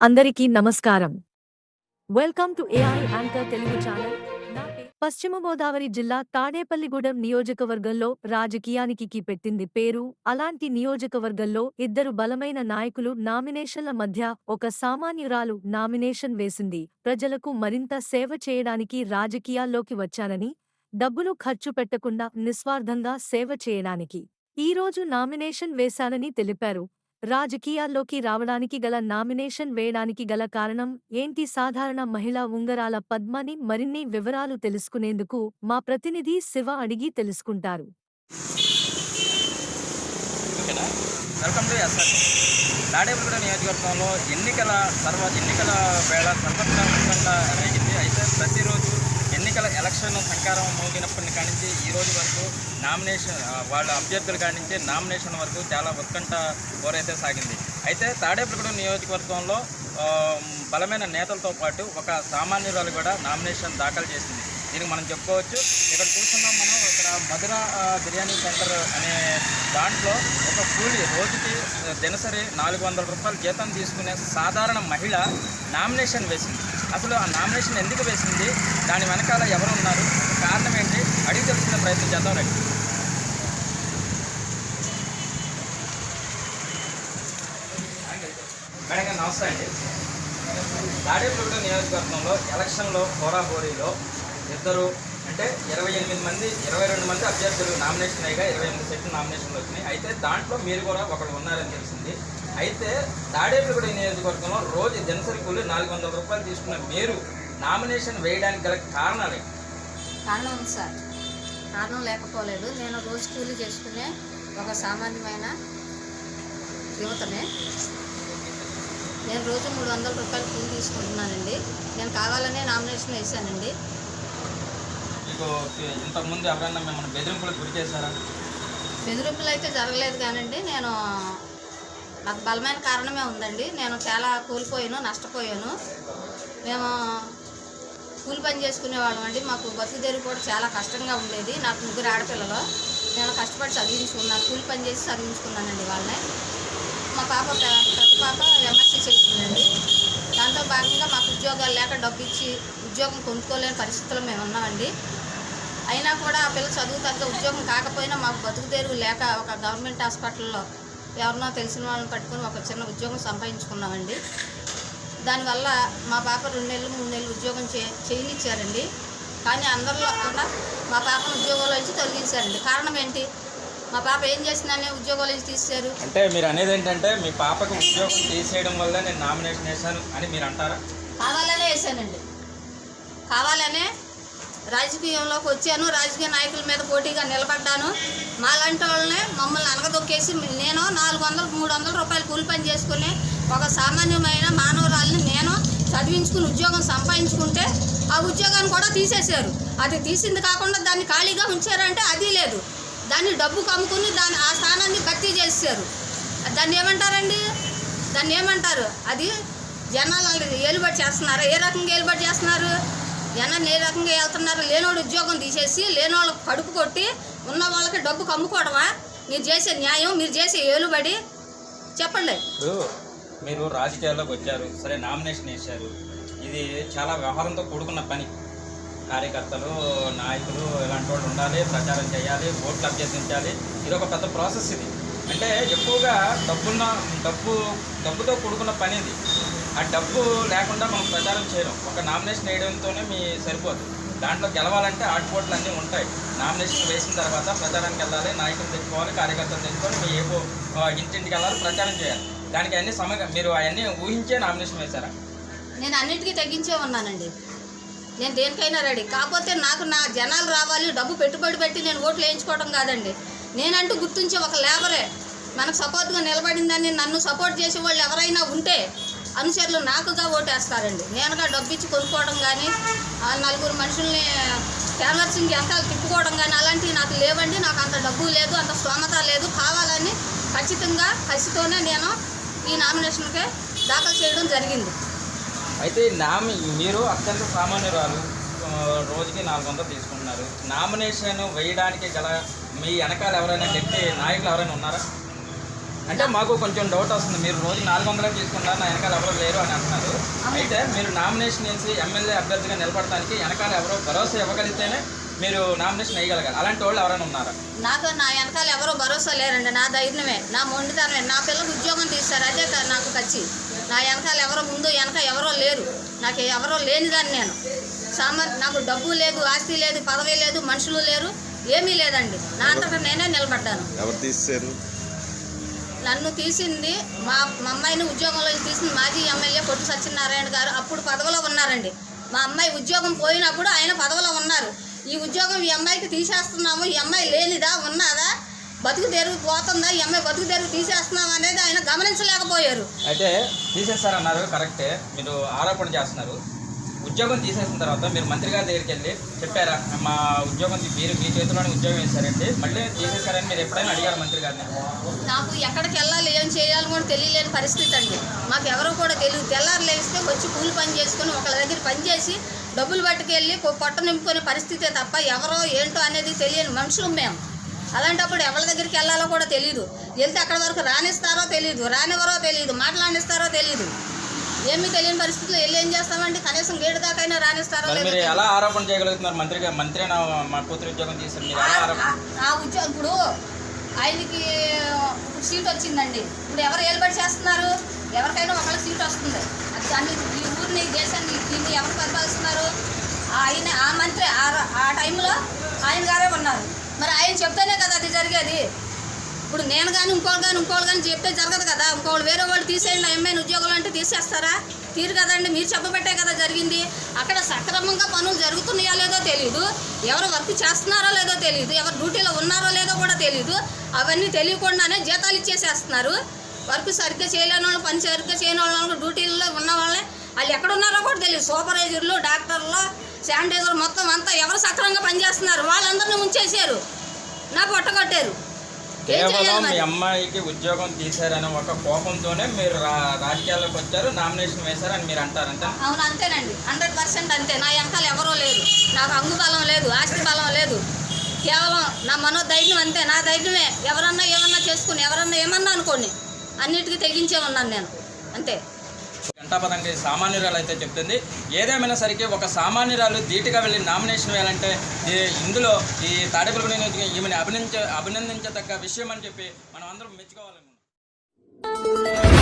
అందరికీ నమస్కారం. Welcome to AI anchor Telugu channel. Paschima Godavari జిల్లా తాడేపల్లిగూడెం నియోజకవర్గంలో రాజకీయానికి పెట్టింది పేరు. అలాంటి నియోజకవర్గంలో ఇద్దరు బలమైన నాయకులు నామినేషన్ల మధ్య ఒక సామాన్యురాలు నామినేషన్ వేసింది. ప్రజలకు మరింత సేవ చేయడానికి రాజకీయాల్లోకి వచ్చానని డబ్బులు ఖర్చు పెట్టకుండా నిస్వార్థంగా సేవ చేయడానికి. ఈ రోజు నామినేషన్ వేశానని తెలిపారు. రాజకీయాల్లోకి రావడానికి గల నామినేషన్ వేయడానికి గల కారణం ఏంటి? సాధారణ మహిళా ఉంగరాల పద్మని మరిన్ని వివరాలు తెలుసుకునేందుకు మా ప్రతినిధి శివ అడిగి తెలుసుకుంటారు. వెల్కమ్ టు ఎస్ఆర్ తాడేపల్లిగూడ నియోజకవర్గంలో ఎన్నికల సర్వ ఎన్నికల వేళ సర్వత్రా రేగింది. అయితే ప్రతిరోజు ఎన్నికల ఎలక్షన్ సంకారం మోగినప్పటి కానించి ఈ రోజు వరకు నామినేషన్ వాళ్ళ అభ్యర్థుల కానించి నామినేషన్ వరకు చాలా ఉత్కంఠ పోరైతే సాగింది. అయితే తాడేపల్లిగూడెం నియోజకవర్గంలో బలమైన నేతలతో పాటు ఒక సామాన్యురాలు కూడా నామినేషన్ దాఖలు చేసింది. దీనికి మనం చెప్పుకోవచ్చు. ఇక్కడ చూస్తున్నాం మనం ఇక్కడ మధుర బిర్యానీ సెంటర్ అనే దాంట్లో ఒక కూలి రోజుకి దినసరి నాలుగు వందల రూపాయలు జీతం తీసుకునే సాధారణ మహిళ నామినేషన్ వేసింది. అసలు ఆ నామినేషన్ ఎందుకు వేసింది? దాని వెనకాల ఎవరు ఉన్నారు కారణం ఏంటి? అడిగి తెలుసుకునే ప్రయత్నం చేద్దాం రండి. మేడం నమస్తే అండి. తాడేపల్లిగూడ నియోజకవర్గంలో ఎలక్షన్లో హోరాబోరీలో ఇద్దరు అంటే ఇరవై ఎనిమిది మంది ఇరవై రెండు మంది అభ్యర్థులు నామినేషన్ అయ్యగా ఇరవై ఎనిమిది సెట్లు నామినేషన్లు వచ్చినాయి. అయితే దాంట్లో మీరు కూడా ఒకరు ఉన్నారని తెలిసింది. అయితే తాడేపల్లిగూడ నియోజకవర్గంలో రోజు దినసరి కూలి నాలుగు వందల రూపాయలు తీసుకున్న మీరు నామినేషన్ వేయడానికి గల కారణాలు కారణం ఉంది సార్. కారణం లేకపోలేదు. నేను రోజు కూలీ చేసుకునే ఒక సామాన్యమైన యువతనే. నేను రోజు మూడు వందల రూపాయలు కూలీ తీసుకుంటున్నానండి. నేను కావాలనే నామినేషన్ వేశానండి మీకు ఇంతకుముందు ఎవరైనా మిమ్మల్ని బెదిరింపులకు గురి చేశారా? బెదిరింపులు అయితే జరగలేదు కానండి. నేను నాకు బలమైన కారణమే ఉందండి. నేను చాలా కూలిపోయాను నష్టపోయాను. మేము కూలి పని చేసుకునేవాళ్ళం అండి. మాకు బతుకు తెరువు కూడా చాలా కష్టంగా ఉండేది. నాకు ముగ్గురు ఆడపిల్లలు. నేను కష్టపడి చదివించుకున్నాను. కూలి పని చేసి చదివించుకున్నానండి వాళ్ళని. మా పాప ప్రతి పెద్ద పాప ఎంఎస్సీ చేసిందండి దాంతో భాగంగా మాకు ఉద్యోగాలు లేక డబ్బు ఇచ్చి ఉద్యోగం కొనుక్కోలేని పరిస్థితుల్లో మేము ఉన్నామండి. అయినా కూడా ఆ పిల్ల చదువు తగ్గ ఉద్యోగం కాకపోయినా మాకు బతుకు తెరువు లేక ఒక గవర్నమెంట్ హాస్పిటల్లో ఎవరినో తెలిసిన వాళ్ళని పట్టుకొని ఒక చిన్న ఉద్యోగం సంపాదించుకున్నామండి. దానివల్ల మా పాప రెండు నెలలు మూడు నెలలు ఉద్యోగం చే చేయనిచ్చారండి. కానీ అందరిలో కూడా మా పాపను ఉద్యోగంలో నుంచి తొలగించారండి. కారణం ఏంటి? మా పాప ఏం చేసిందని ఉద్యోగంలో తీశారు అంటే మీరు అనేది ఏంటంటే మీ పాపకు ఉద్యోగం తీసేయడం వల్ల నేను నామినేషన్ వేశాను అని మీరు అంటారా? కావాలనే వేసానండి కావాలనే రాజకీయంలోకి వచ్చాను. రాజకీయ నాయకుల మీద పోటీగా నిలబడ్డాను. మాలాంటి వాళ్ళనే మమ్మల్ని అనగదొక్కేసి నేను నాలుగు వందలు మూడు వందల రూపాయలు కూలి పని చేసుకుని ఒక సామాన్యమైన మానవురాల్ని నేను చదివించుకుని ఉద్యోగం సంపాదించుకుంటే ఆ ఉద్యోగాన్ని కూడా తీసేశారు. అది తీసింది కాకుండా దాన్ని ఖాళీగా ఉంచారంటే అది లేదు. దాన్ని డబ్బు కమ్ముకుని దాన్ని ఆ స్థానాన్ని భర్తీ చేశారు. దాన్ని ఏమంటారండి? దాన్ని ఏమంటారు? అది జనాలు ఏలుబడి చేస్తున్నారు? ఏ రకంగా ఏలుబడి చేస్తున్నారు? జనాన్ని ఏ రకంగా వెళ్తున్నారు? లేనోడు ఉద్యోగం తీసేసి లేనోళ్ళకి కడుపు కొట్టి ఉన్న వాళ్ళకి డబ్బు కమ్ముకోవడమా? మీరు చేసే న్యాయం మీరు చేసే ఏలుబడి. చెప్పండి. మీరు రాజకీయాల్లోకి వచ్చారు. సరే నామినేషన్ వేశారు. ఇది చాలా వ్యవహారంతో కూడుకున్న పని. కార్యకర్తలు నాయకులు ఇలాంటి వాళ్ళు ఉండాలి ప్రచారం చేయాలి ఓట్లు అభ్యర్థించాలి. ఇది ఒక పెద్ద ప్రాసెస్ ఇది. అంటే ఎక్కువగా డబ్బున్న డబ్బు డబ్బుతో కూడుకున్న పని ఇది. ఆ డబ్బు లేకుండా మనం ప్రచారం చేయడం ఒక నామినేషన్ వేయడంతోనే మీ సరిపోదు. దాంట్లో గెలవాలంటే ఆటపోట్లు అన్నీ ఉంటాయి. నామినేషన్ వేసిన తర్వాత ప్రచారానికి వెళ్ళాలి నాయకులు తెచ్చుకోవాలి కార్యకర్తలు తెచ్చుకొని మీ ఏవో ఇంటింటికి వెళ్ళాలి ప్రచారం చేయాలి. దానికి అన్ని సమ మీరు అవన్నీ ఊహించే నామినేషన్ వేశారా? నేను అన్నిటికీ తగ్గించే ఉన్నానండి. నేను దేనికైనా రెడీ. కాకపోతే నాకు నా జనాలు రావాలి డబ్బు పెట్టుబడి పెట్టి నేను ఓట్లు వేయించుకోవడం కాదండి. నేనంటూ గుర్తించే ఒక లేబరే. మనకు సపోర్ట్గా నిలబడిందని నన్ను సపోర్ట్ చేసే వాళ్ళు ఎవరైనా ఉంటే అనుచరులు నాకుగా ఓటేస్తారండి. నేనుగా డబ్బు ఇచ్చి కొనుక్కోవడం కానీ ఆ నలుగురు మనుషుల్ని క్యాన్వర్సింగ్ ఎంత తిప్పుకోవడం కానీ అలాంటివి నాకు లేవండి. నాకు అంత డబ్బు లేదు అంత స్తోమత లేదు. కావాలని ఖచ్చితంగా కసితోనే నేను ఈ నామినేషన్కే దాఖలు చేయడం జరిగింది. అయితే నామి మీరు అత్యంత సామాన్యురాలు. రోజుకి నాలుగు వందలు తీసుకుంటున్నారు. నామినేషన్ వేయడానికి గల మీ వెనకాల ఎవరైనా చెప్పి నాయకులు ఎవరైనా ఉన్నారా? అంటే మాకు కొంచెం డౌట్ వస్తుంది. మీరు రోజు నాలుగు వందలు తీసుకున్నారు నా వెనకాల ఎవరో లేరు అని అంటున్నారు. అయితే మీరు నామినేషన్ వేసి ఎమ్మెల్యే అభ్యర్థిగా నిలబడటానికి వెనకాల ఎవరో భరోసా ఇవ్వగలిగితేనే మీరు నామినేషన్ వేయగలగాలి. అలాంటి వాళ్ళు ఎవరైనా ఉన్నారా? నాకు నా వెనకాల ఎవరో భరోసా లేరండి. నా ధైర్యమే నా మొండితనమే. నా పిల్లలకు ఉద్యోగం తీస్తారు. అదే నాకు ఖర్చు నా వెనకాల ఎవరో ముందు వెనక ఎవరో లేరు. నాకు ఎవరో లేనిదాన్ని నేను. సామాన్ నాకు డబ్బు లేదు ఆస్తి లేదు పదవి లేదు మనుషులు లేరు ఏమీ లేదండి. నా అంతటా నేనే నిలబడ్డాను. ఎవరు తీసారు నన్ను తీసింది మా అమ్మాయిని ఉద్యోగంలో తీసింది మాజీ ఎమ్మెల్యే పొట్టి సత్యనారాయణ గారు. అప్పుడు పదవిలో ఉన్నారండి. మా అమ్మాయి ఉద్యోగం పోయినప్పుడు ఆయన పదవిలో ఉన్నారు. ఈ ఉద్యోగం ఈ అమ్మాయికి తీసేస్తున్నాము. ఈ అమ్మాయి లేనిదా ఉన్నదా? బతుకు తెరుగు పోతుందా? ఈ అమ్మాయి బతుకు తెరుగు తీసేస్తున్నాం అనేది ఆయన గమనించలేకపోయారు. అయితే తీసేస్తారన్నారు. కరెక్టే. మీరు ఆరోపణ చేస్తున్నారు. ఉద్యోగం తీసేసిన తర్వాత మీరు మంత్రి గారి దగ్గరికి వెళ్ళి చెప్పారా మా ఉద్యోగం మీరు మీ చేతిలోనే ఉద్యోగం వేశారండి మళ్ళీ తీసేశారని మీరు ఎప్పుడైనా అడిగారు మంత్రి గారిని? నాకు ఎక్కడికి వెళ్ళాలి ఏం చేయాలి కూడా తెలియలేని పరిస్థితి అండి. మాకు ఎవరో కూడా తెలియదు. తెల్లారు లేస్తే వచ్చి కూలి పని చేసుకొని ఒకళ్ళ దగ్గర పని చేసి డబ్బులు పట్టుకెళ్ళి పొట్ట నింపుకునే పరిస్థితే తప్ప ఎవరో ఏంటో అనేది తెలియని మనుషులు మేము. అలాంటప్పుడు ఎవరి దగ్గరికి వెళ్ళాలో కూడా తెలియదు వెళ్తే అక్కడి వరకు రానిస్తారో తెలియదు రానివరో తెలియదు మాట్లాడిస్తారో తెలియదు ఏమీ తెలియని పరిస్థితుల్లో వెళ్ళి ఏం చేస్తామండి? కనీసం గేటు దాకైనా రానిస్తారో మరి. ఎలా ఆరోపణ చేయగలుగుతున్నారు? మంత్రి గారు మంత్రి మా కూతురు ఉద్యోగం తీశారు మీరు ఎలా ఆరోపణ ఆ- ఉద్యోగం ఇప్పుడు ఆయనకి సీట్ వచ్చిందండి. ఇప్పుడు ఎవరు ఏలుబడి చేస్తున్నారు? ఎవరికైనా ఒకళ్ళ సీట్ వస్తుంది. అది దాన్ని ఈ ఊరిని దేశాన్ని దీన్ని ఎవరు పరిపాలిస్తున్నారు? ఆయన ఆ మంత్రి ఆ టైంలో ఆయన గారే ఉన్నారు. మరి ఆయన చెప్తేనే కదా అది జరిగేది. ఇప్పుడు నేను కానీ ఇంకోళ్ళు కానీ ఇంకోళ్ళు కానీ చెప్తే జరగదు కదా. ఇంకోళ్ళు వేరే వాళ్ళు తీసేయండి ఎంఐని ఉద్యోగాలు అంటే తీసేస్తారా? తీరు కదండి. మీరు చెప్పబట్టే కదా జరిగింది. అక్కడ సక్రమంగా పనులు జరుగుతున్నాయో లేదో తెలియదు ఎవరు వర్క్ చేస్తున్నారో లేదో తెలియదు ఎవరు డ్యూటీలో ఉన్నారో లేదో కూడా తెలియదు అవన్నీ తెలియకుండానే జీతాలు ఇచ్చేసేస్తున్నారు. వర్క్ సరిగ్గా చేయలేని వాళ్ళు పని సరిగ్గా చేయని వాళ్ళు డ్యూటీల్లో ఉన్న వాళ్ళే. వాళ్ళు ఎక్కడ ఉన్నారో కూడా తెలియదు సూపర్వైజర్లు డాక్టర్లు శానిటైజర్ మొత్తం అంతా ఎవరు సక్రమంగా పనిచేస్తున్నారు? వాళ్ళందరినీ ముంచేశారు. నా పొట్టగొట్టారు కేవలం మీ? అమ్మాయికి ఉద్యోగం తీశారనే ఒక కోపంతోనే మీరు రాజకీయాల్లోకి వచ్చారు నామినేషన్ వేశారని మీరు అంటారు అంతే అవును అంతేనండి. హండ్రెడ్ పర్సెంట్ అంతే. నా వెనకాల ఎవరో లేదు నాకు అంగు బలం లేదు ఆస్తి బలం లేదు. కేవలం నా మనోధైర్యం అంతే. నా ధైర్యమే. ఎవరన్నా ఏమన్నా చేసుకుని ఎవరన్నా ఏమన్నా అనుకోండి అన్నిటికీ తెగించే ఉన్నాను నేను. అంతే. గంటాపదంగా సామాన్యురాలు అయితే చెప్తుంది ఏదేమైనా సరికి ఒక సామాన్యురాలు ధీటుగా వెళ్ళి నామినేషన్ వేయాలంటే ఈ- ఇందులో ఈ తాడేపల్లి నియోజకవర్గం ఈమెను అభినందించ అభినందించదగ్గ విషయం అని చెప్పి మనం అందరం మెచ్చుకోవాలనుకుంటున్నాం